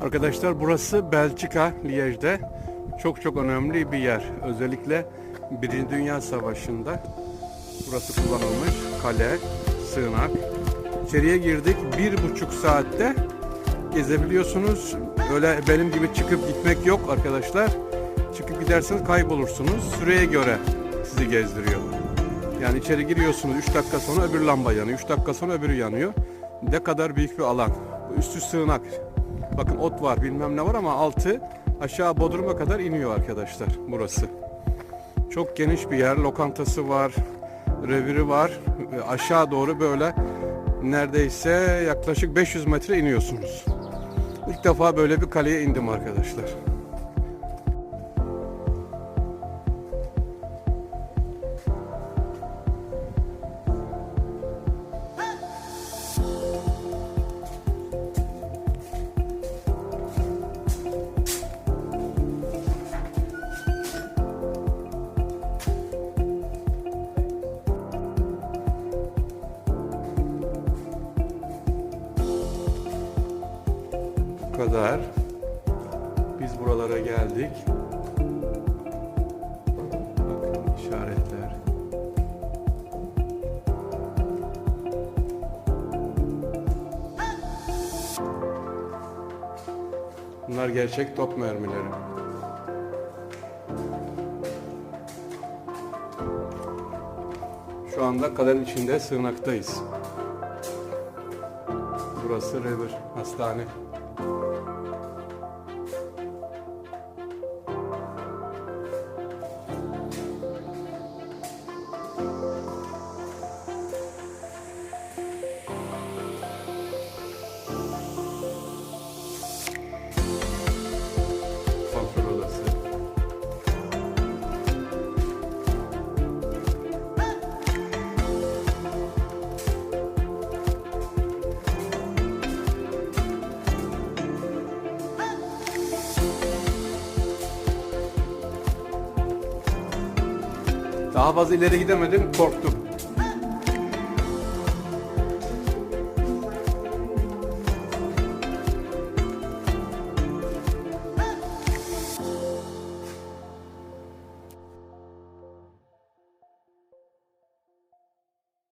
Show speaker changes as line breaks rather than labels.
Arkadaşlar burası Belçika, Liège'de çok çok önemli bir yer. Özellikle Birinci Dünya Savaşı'nda burası kullanılmış. Kale, sığınak. İçeriye girdik. Bir buçuk saatte gezebiliyorsunuz. Öyle benim gibi çıkıp gitmek yok arkadaşlar. Çıkıp giderseniz kaybolursunuz. Süreye göre sizi gezdiriyor. Yani içeri giriyorsunuz 3 dakika sonra öbür lamba yanıyor. 3 dakika sonra öbürü yanıyor. Ne kadar büyük bir alan. Üstü sığınak. Bakın ot var bilmem ne var ama altı aşağı Bodrum'a kadar iniyor arkadaşlar burası. Çok geniş bir yer. Lokantası var. Reviri var. Ve Aşağı doğru böyle neredeyse yaklaşık 500 metre iniyorsunuz. İlk defa böyle bir kaleye indim arkadaşlar. Kadar. Biz buralara geldik. Bakın işaretler. Bunlar gerçek top mermileri. Şu anda kalenin içinde sığınaktayız. Burası Revir Hastane. Daha fazla ileri gidemedim, korktum.